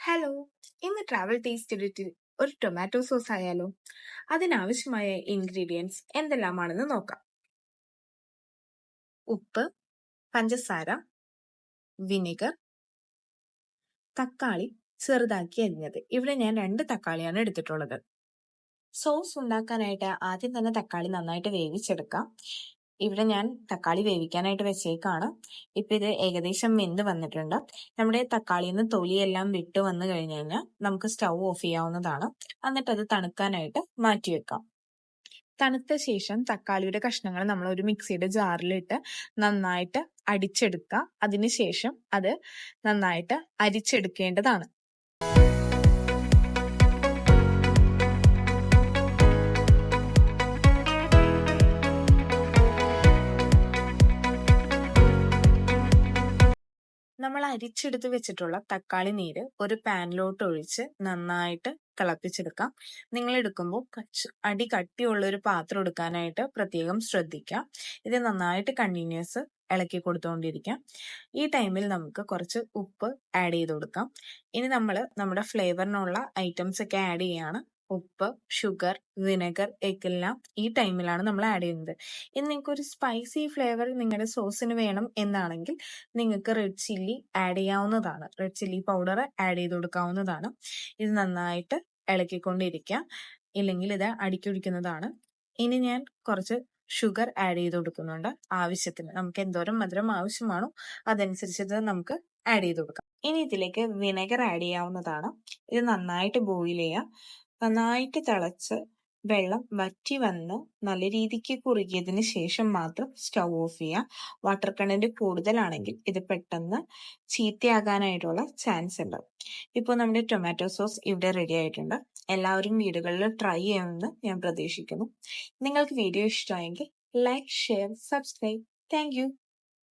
Hello ഇന്ന് travel taste ഒരു tomato sauce ആയാലോ? അതിനാവശ്യമായ ഇൻഗ്രീഡിയൻസ് എന്തെല്ലാമാണെന്ന് നോക്കാം. ഉപ്പ് പഞ്ചസാര വിനെഗർ തക്കാളി ചെറുതാക്കി അരിഞ്ഞത്. ഇവിടെ ഞാൻ രണ്ട് തക്കാളിയാണ് എടുത്തിട്ടുള്ളത്. സോസ് ഉണ്ടാക്കാനായിട്ട് ആദ്യം തന്നെ തക്കാളി നന്നായിട്ട് വേവിച്ചെടുക്കാം. ഇവിടെ ഞാൻ തക്കാളി വേവിക്കാനായിട്ട് വെച്ചേക്കാണ്. ഇപ്പൊ ഇത് ഏകദേശം വെന്ത് വന്നിട്ടുണ്ട്. നമ്മുടെ തക്കാളിയിൽ നിന്ന് തൊലിയെല്ലാം വിട്ട് വന്നു കഴിഞ്ഞു കഴിഞ്ഞാൽ നമുക്ക് സ്റ്റൗ ഓഫ് ചെയ്യാവുന്നതാണ്. എന്നിട്ട് അത് തണുക്കാനായിട്ട് മാറ്റി വെക്കാം. തണുത്ത ശേഷം തക്കാളിയുടെ കഷ്ണങ്ങൾ നമ്മൾ ഒരു മിക്സിയുടെ ജാറിലിട്ട് നന്നായിട്ട് അടിച്ചെടുക്കുക. അതിനുശേഷം അത് നന്നായിട്ട് അരിച്ചെടുക്കേണ്ടതാണ്. നമ്മൾ അരിച്ചെടുത്ത് വെച്ചിട്ടുള്ള തക്കാളി നീര് ഒരു പാനിലോട്ട് ഒഴിച്ച് നന്നായിട്ട് തിളപ്പിച്ചെടുക്കാം. നിങ്ങൾ എടുക്കുമ്പോൾ അടി കട്ടിയുള്ള ഒരു പാത്രം എടുക്കാനായിട്ട് പ്രത്യേകം ശ്രദ്ധിക്കാം ഇത് നന്നായിട്ട് കണ്ടിന്യൂസ് ഇളക്കി കൊടുത്തുകൊണ്ടിരിക്കാം ഈ ടൈമിൽ നമുക്ക് കുറച്ച് ഉപ്പ് ആഡ് ചെയ്ത് കൊടുക്കാം. ഇനി നമ്മൾ നമ്മുടെ ഫ്ലേവറിനുള്ള ഐറ്റംസ് ഒക്കെ ആഡ് ചെയ്യാണ്. ഉപ്പ് ഷുഗർ വിനെഗർ എല്ലാം ഈ ടൈമിലാണ് നമ്മൾ ആഡ് ചെയ്യുന്നത്. ഇനി നിങ്ങൾക്ക് ഒരു സ്പൈസി ഫ്ലേവർ നിങ്ങളുടെ സോസിന് വേണം എന്നാണെങ്കിൽ നിങ്ങൾക്ക് റെഡ് ചില്ലി ആഡ് ചെയ്യാവുന്നതാണ്. റെഡ് ചില്ലി പൗഡർ ആഡ് ചെയ്ത് കൊടുക്കാവുന്നതാണ്. ഇത് നന്നായിട്ട് ഇളക്കിക്കൊണ്ടിരിക്കുക. ഇല്ലെങ്കിൽ ഇത് അടിക്കൊഴിക്കുന്നതാണ്. ഇനി ഞാൻ കുറച്ച് ഷുഗർ ആഡ് ചെയ്ത് കൊടുക്കുന്നുണ്ട് ആവശ്യത്തിന്. നമുക്ക് എന്തോരം മധുരം ആവശ്യമാണോ അതനുസരിച്ചത് നമുക്ക് ആഡ് ചെയ്ത് കൊടുക്കാം. ഇനി ഇതിലേക്ക് വിനെഗർ ആഡ് ചെയ്യാവുന്നതാണ്. ഇത് നന്നായിട്ട് ബോയിൽ ചെയ്യുക. നന്നായിട്ട് തിളച്ച് വെള്ളം വറ്റി വന്ന് നല്ല രീതിക്ക് കുറുകിയതിന് ശേഷം മാത്രം സ്റ്റൗ ഓഫ് ചെയ്യുക വാട്ടർ കണ്ടന്റ് കൂടുതലാണെങ്കിൽ ഇത് പെട്ടെന്ന് ചീത്തയാകാനായിട്ടുള്ള ചാൻസ് ഉണ്ട്. ഇപ്പോൾ നമ്മുടെ ടൊമാറ്റോ സോസ് ഇവിടെ റെഡി ആയിട്ടുണ്ട്. എല്ലാവരും വീടുകളിൽ ട്രൈ ചെയ്യുമെന്ന് ഞാൻ പ്രതീക്ഷിക്കുന്നു. നിങ്ങൾക്ക് വീഡിയോ ഇഷ്ടമായെങ്കിൽ ലൈക്ക് ഷെയർ സബ്സ്ക്രൈബ് താങ്ക്